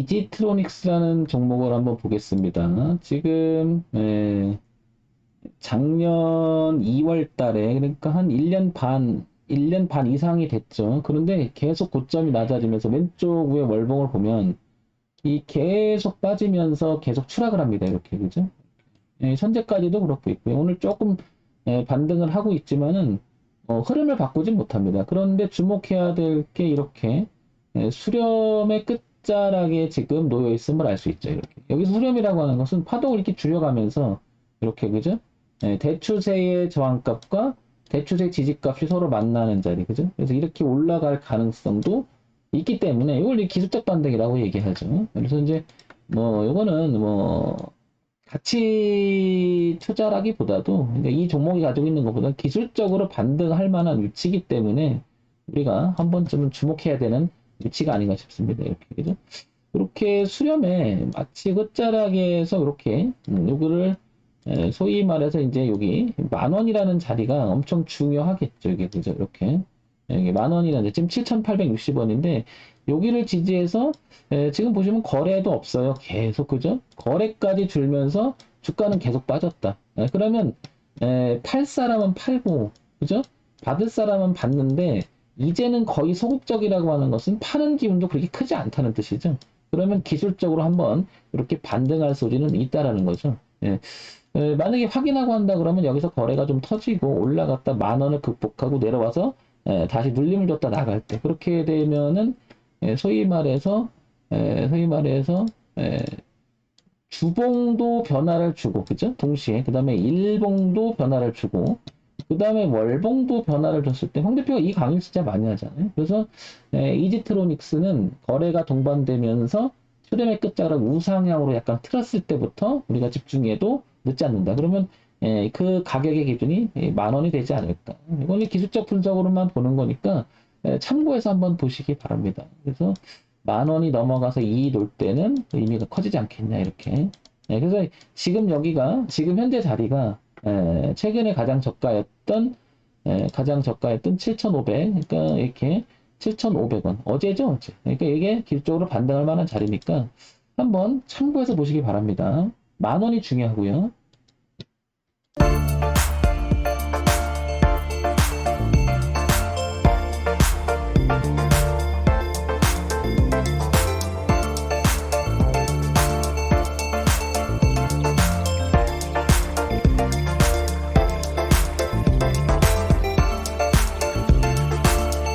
이지트로닉스라는 종목을 한번 보겠습니다. 지금 예, 작년 2월 달에 그러니까 한 1년 반 1년 반 이상이 됐죠. 그런데 계속 고점이 낮아지면서 왼쪽 위에 월봉을 보면 이 계속 빠지면서 계속 추락을 합니다. 이렇게 그죠? 예, 현재까지도 그렇고 있고요. 오늘 조금 예, 반등을 하고 있지만은 어, 흐름을 바꾸진 못합니다. 그런데 주목해야 될 게 이렇게 예, 수렴의 끝 자락에 지금 놓여 있음을 알 수 있죠. 이렇게 여기서 수렴이라고 하는 것은 파동을 이렇게 줄여가면서 이렇게 그죠? 예, 대추세의 저항값과 대추세 지지값이 서로 만나는 자리, 그죠? 그래서 이렇게 올라갈 가능성도 있기 때문에 이걸 이 기술적 반등이라고 얘기하죠. 그래서 이제 뭐 이거는 뭐 가치 투자라기보다도 그러니까 이 종목이 가지고 있는 것보다 기술적으로 반등할 만한 위치이기 때문에 우리가 한 번쯤은 주목해야 되는 위치가 아닌가 싶습니다. 이렇게 그죠? 이렇게 수렴에 마치 끝자락에서 이렇게 음, 요거를 에, 소위 말해서 이제 여기 만 원이라는 자리가 엄청 중요하겠죠. 이게 그죠? 이렇게 여기 만 원이라는 지금 7,860원인데 여기를 지지해서 에, 지금 보시면 거래도 없어요. 계속 그죠? 거래까지 줄면서 주가는 계속 빠졌다. 에, 그러면 에, 팔 사람은 팔고 그죠? 받을 사람은 받는데 이제는 거의 소극적이라고 하는 것은 파는 기운도 그렇게 크지 않다는 뜻이죠. 그러면 기술적으로 한번 이렇게 반등할 소리는 있다라는 거죠. 예. 에, 만약에 확인하고 한다 그러면 여기서 거래가 좀 터지고 올라갔다 만 원을 극복하고 내려와서 에, 다시 눌림을 줬다 나갈 때 그렇게 되면은 에, 소위 말해서 에, 소위 말해서 에, 주봉도 변화를 주고 그죠? 동시에 그 다음에 일봉도 변화를 주고 그 다음에 월봉도 변화를 줬을 때황 대표가 이 강의 진짜 많이 하잖아요. 그래서 에, 이지트로닉스는 거래가 동반되면서 수렴의 끝자락 우상향으로 약간 틀었을 때부터 우리가 집중해도 늦지 않는다. 그러면 예, 그 가격의 기준이 예, 만 원이 되지 않을까. 이거는 기술적 분석으로만 보는 거니까 예, 참고해서 한번 보시기 바랍니다. 그래서 만 원이 넘어가서 2 놓을 때는 의미가 커지지 않겠냐 이렇게. 예, 그래서 지금 여기가 지금 현재 자리가 예, 최근에 가장 저가였던 예, 가장 저가였던 7,500. 그러니까 이렇게 7,500원. 어제죠, 어제. 그러니까 이게 기술적으로 반등할 만한 자리니까 한번 참고해서 보시기 바랍니다. 만 원이 중요하고요.